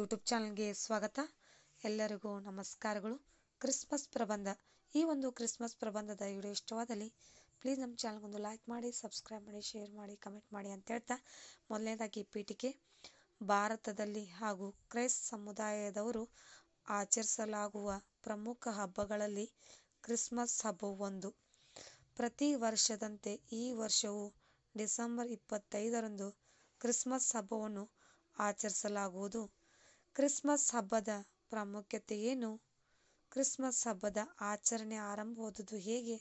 YouTube ಚಾನಲ್ಗೆ ಸ್ವಾಗತ. ಎಲ್ಲರಿಗೂ ನಮಸ್ಕಾರಗಳು. ಕ್ರಿಸ್ಮಸ್ ಪ್ರಬಂಧ. ಈ ಒಂದು ಕ್ರಿಸ್ಮಸ್ ಪ್ರಬಂಧದ ವಿಡಿಯೋ ಇಷ್ಟವಾದಲ್ಲಿ ಪ್ಲೀಸ್ ನಮ್ಮ ಚಾನಲ್ಗೊಂದು ಲೈಕ್ ಮಾಡಿ, ಸಬ್ಸ್ಕ್ರೈಬ್ ಮಾಡಿ, ಶೇರ್ ಮಾಡಿ, ಕಮೆಂಟ್ ಮಾಡಿ ಅಂತ ಹೇಳ್ತಾ ಮೊದಲನೇದಾಗಿ ಪೀಠಿಕೆ. ಭಾರತದಲ್ಲಿ ಹಾಗೂ ಕ್ರೈಸ್ತ ಸಮುದಾಯದವರು ಆಚರಿಸಲಾಗುವ ಪ್ರಮುಖ ಹಬ್ಬಗಳಲ್ಲಿ ಕ್ರಿಸ್ಮಸ್ ಹಬ್ಬವು ಒಂದು ಪ್ರತಿ ವರ್ಷದಂತೆ ಈ ವರ್ಷವೂ ಡಿಸೆಂಬರ್ ಇಪ್ಪತ್ತೈದರಂದು ಕ್ರಿಸ್ಮಸ್ ಹಬ್ಬವನ್ನು ಆಚರಿಸಲಾಗುವುದು. ಕ್ರಿಸ್ಮಸ್ ಹಬ್ಬದ ಪ್ರಾಮುಖ್ಯತೆ ಏನು? ಕ್ರಿಸ್ಮಸ್ ಹಬ್ಬದ ಆಚರಣೆ ಆರಂಭವಾದುದು ಹೇಗೆ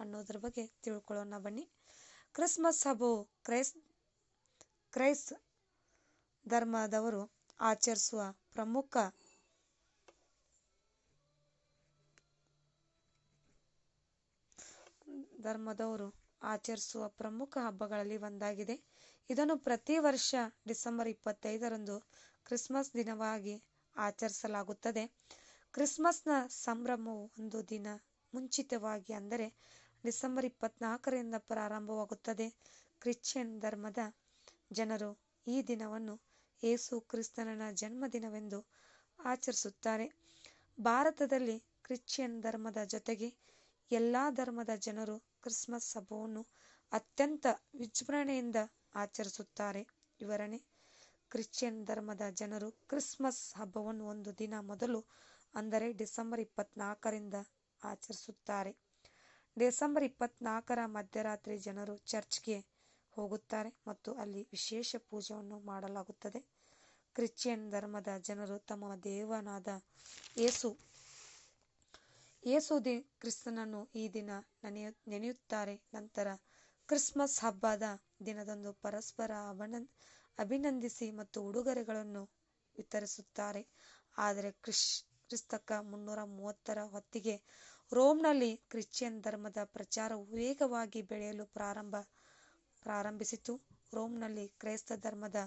ಅನ್ನೋದ್ರ ಬಗ್ಗೆ ತಿಳ್ಕೊಳ್ಳೋಣ ಬನ್ನಿ. ಕ್ರಿಸ್ಮಸ್ ಹಬ್ಬವು ಕ್ರೈಸ್ ಕ್ರೈಸ್ ಧರ್ಮದವರು ಆಚರಿಸುವ ಪ್ರಮುಖ ಧರ್ಮದವರು ಆಚರಿಸುವ ಪ್ರಮುಖ ಹಬ್ಬಗಳಲ್ಲಿ ಒಂದಾಗಿದೆ. ಇದನ್ನು ಪ್ರತಿ ವರ್ಷ ಡಿಸೆಂಬರ್ ಇಪ್ಪತ್ತೈದರಂದು ಕ್ರಿಸ್ಮಸ್ ದಿನವಾಗಿ ಆಚರಿಸಲಾಗುತ್ತದೆ. ಕ್ರಿಸ್ಮಸ್ನ ಸಂಭ್ರಮವು ಒಂದು ದಿನ ಮುಂಚಿತವಾಗಿ ಅಂದರೆ ಡಿಸೆಂಬರ್ ಇಪ್ಪತ್ನಾಲ್ಕರಿಂದ ಪ್ರಾರಂಭವಾಗುತ್ತದೆ. ಕ್ರಿಶ್ಚಿಯನ್ ಧರ್ಮದ ಜನರು ಈ ದಿನವನ್ನು ಯೇಸು ಕ್ರಿಸ್ತನ ಜನ್ಮದಿನವೆಂದು ಆಚರಿಸುತ್ತಾರೆ. ಭಾರತದಲ್ಲಿ ಕ್ರಿಶ್ಚಿಯನ್ ಧರ್ಮದ ಜೊತೆಗೆ ಎಲ್ಲ ಧರ್ಮದ ಜನರು ಕ್ರಿಸ್ಮಸ್ ಹಬ್ಬವನ್ನು ಅತ್ಯಂತ ವಿಜೃಂಭಣೆಯಿಂದ ಆಚರಿಸುತ್ತಾರೆ. ವಿವರಣೆ ಕ್ರಿಶ್ಚಿಯನ್ ಧರ್ಮದ ಜನರು ಕ್ರಿಸ್ಮಸ್ ಹಬ್ಬವನ್ನು ಒಂದು ದಿನ ಮೊದಲು, ಅಂದರೆ ಡಿಸೆಂಬರ್ ಇಪ್ಪತ್ನಾಲ್ಕರಿಂದ ಆಚರಿಸುತ್ತಾರೆ. ಡಿಸೆಂಬರ್ ಇಪ್ಪತ್ನಾಲ್ಕರ ಮಧ್ಯರಾತ್ರಿ ಜನರು ಚರ್ಚ್ಗೆ ಹೋಗುತ್ತಾರೆ ಮತ್ತು ಅಲ್ಲಿ ವಿಶೇಷ ಪೂಜೆಯನ್ನು ಮಾಡಲಾಗುತ್ತದೆ. ಕ್ರಿಶ್ಚಿಯನ್ ಧರ್ಮದ ಜನರು ತಮ್ಮ ದೇವನಾದ ಯೇಸು ಯೇಸು ದಿ ಕ್ರಿಸ್ತನನ್ನು ಈ ದಿನ ನೆನೆಯು, ನೆನೆಯುತ್ತಾರೆ. ನಂತರ ಕ್ರಿಸ್ಮಸ್ ಹಬ್ಬದ ದಿನದಂದು ಪರಸ್ಪರ ಅಭಿನಂದ ಅಭಿನಂದಿಸಿ ಮತ್ತು ಉಡುಗೊರೆಗಳನ್ನು ವಿತರಿಸುತ್ತಾರೆ. ಆದರೆ ಕ್ರಿಶ್ ಕ್ರಿಸ್ತಕ ಮುನ್ನೂರ ಮೂವತ್ತರ ಹೊತ್ತಿಗೆ ರೋಮ್ನಲ್ಲಿ ಕ್ರಿಶ್ಚಿಯನ್ ಧರ್ಮದ ಪ್ರಚಾರವು ವೇಗವಾಗಿ ಬೆಳೆಯಲು ಪ್ರಾರಂಭ, ಪ್ರಾರಂಭಿಸಿತು. ರೋಮ್ನಲ್ಲಿ ಕ್ರೈಸ್ತ ಧರ್ಮದ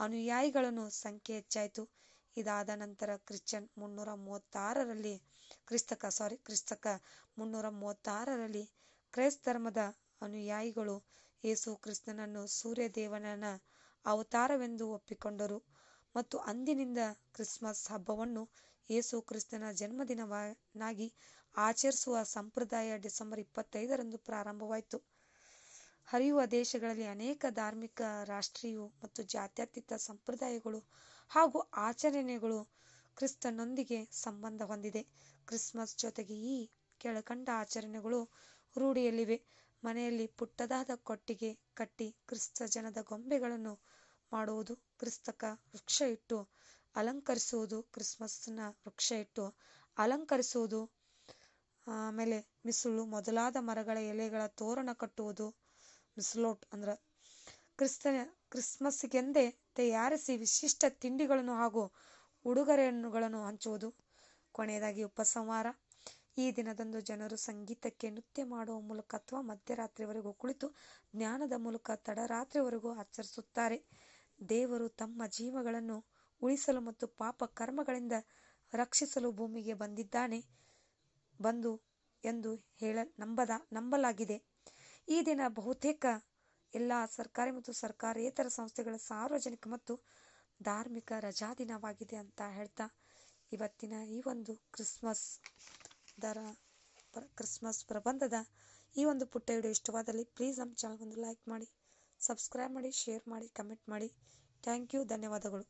ಅನುಯಾಯಿಗಳನ್ನು ಸಂಖ್ಯೆ ಹೆಚ್ಚಾಯಿತು. ಇದಾದ ನಂತರ ಕ್ರಿಶ್ಚಿಯನ್ ಮುನ್ನೂರ ಮೂವತ್ತಾರರಲ್ಲಿ ಕ್ರಿಸ್ತಕ, ಸಾರಿ, ಕ್ರಿಸ್ತಕ ಮುನ್ನೂರ ಮೂವತ್ತಾರರಲ್ಲಿ ಕ್ರೈಸ್ತ ಧರ್ಮದ ಅನುಯಾಯಿಗಳು ಯೇಸು ಕ್ರಿಸ್ತನನ್ನು ಸೂರ್ಯದೇವನ ಅವತಾರವೆಂದು ಒಪ್ಪಿಕೊಂಡರು. ಮತ್ತು ಅಂದಿನಿಂದ ಕ್ರಿಸ್ಮಸ್ ಹಬ್ಬವನ್ನು ಯೇಸು ಕ್ರಿಸ್ತನ ಜನ್ಮದಿನವನ್ನಾಗಿ ಆಚರಿಸುವ ಸಂಪ್ರದಾಯ ಡಿಸೆಂಬರ್ ಇಪ್ಪತ್ತೈದರಂದು ಪ್ರಾರಂಭವಾಯಿತು. ಹರಿಯುವ ದೇಶಗಳಲ್ಲಿ ಅನೇಕ ಧಾರ್ಮಿಕ, ರಾಷ್ಟ್ರೀಯ ಮತ್ತು ಜಾತ್ಯತೀತ ಸಂಪ್ರದಾಯಗಳು ಹಾಗೂ ಆಚರಣೆಗಳು ಕ್ರಿಸ್ತನೊಂದಿಗೆ ಸಂಬಂಧ ಹೊಂದಿದೆ. ಕ್ರಿಸ್ಮಸ್ ಜೊತೆಗೆ ಈ ಕೆಳಕಂಡ ಆಚರಣೆಗಳು ರೂಢಿಯಲ್ಲಿವೆ. ಮನೆಯಲ್ಲಿ ಪುಟ್ಟದಾದ ಕೊಟ್ಟಿಗೆ ಕಟ್ಟಿ ಕ್ರಿಸ್ತ ಜನದ ಗೊಂಬೆಗಳನ್ನು ಮಾಡುವುದು ಕ್ರಿಸ್ತಕ ವೃಕ್ಷ ಇಟ್ಟು ಅಲಂಕರಿಸುವುದು ಕ್ರಿಸ್ಮಸ್ನ ವೃಕ್ಷ ಇಟ್ಟು ಅಲಂಕರಿಸುವುದು. ಆಮೇಲೆ ಮಿಸುಳು ಮೊದಲಾದ ಮರಗಳ ಎಲೆಗಳ ತೋರಣ ಕಟ್ಟುವುದು. ಮಿಸ್ಲೋಟ್ ಅಂದ್ರೆ ಕ್ರಿಸ್ತ ಕ್ರಿಸ್ಮಸ್ಗೆಂದೇ ತಯಾರಿಸಿ ವಿಶಿಷ್ಟ ತಿಂಡಿಗಳನ್ನು ಹಾಗೂ ಉಡುಗೊರೆಗಳನ್ನು ಹಂಚುವುದು. ಕೊನೆಯದಾಗಿ ಉಪಸಂಹಾರ. ಈ ದಿನದಂದು ಜನರು ಸಂಗೀತಕ್ಕೆ ನೃತ್ಯ ಮಾಡುವ ಮೂಲಕ ಅಥವಾ ಮಧ್ಯರಾತ್ರಿವರೆಗೂ ಕುಳಿತು ಜ್ಞಾನದ ಮೂಲಕ ತಡರಾತ್ರಿವರೆಗೂ ಆಚರಿಸುತ್ತಾರೆ. ದೇವರು ತಮ್ಮ ಜೀವಗಳನ್ನು ಉಳಿಸಲು ಮತ್ತು ಪಾಪ ಕರ್ಮಗಳಿಂದ ರಕ್ಷಿಸಲು ಭೂಮಿಗೆ ಬಂದಿದ್ದಾನೆ ಬಂದು ಎಂದು ಹೇಳ ನಂಬದ ನಂಬಲಾಗಿದೆ. ಈ ದಿನ ಬಹುತೇಕ ಎಲ್ಲ ಸರ್ಕಾರಿ ಮತ್ತು ಸರ್ಕಾರೇತರ ಸಂಸ್ಥೆಗಳ ಸಾರ್ವಜನಿಕ ಮತ್ತು ಧಾರ್ಮಿಕ ರಜಾದಿನವಾಗಿದೆ ಅಂತ ಹೇಳ್ತಾ ಇವತ್ತಿನ ಈ ಒಂದು ಕ್ರಿಸ್ಮಸ್. ದರ ಕ್ರಿಸ್ಮಸ್ ಪ್ರಬಂಧದ ಈ ಒಂದು ಪುಟ್ಟ ವಿಡಿಯೋ ಇಷ್ಟವಾದಲ್ಲಿ ಪ್ಲೀಸ್ ನಮ್ಮ ಚಾನಲ್ಗೊಂದು ಲೈಕ್ ಮಾಡಿ ಸಬ್ಸ್ಕ್ರೈಬ್ ಮಾಡಿ ಶೇರ್ ಮಾಡಿ ಕಮೆಂಟ್ ಮಾಡಿ. ಥ್ಯಾಂಕ್ ಯು ಧನ್ಯವಾದಗಳು.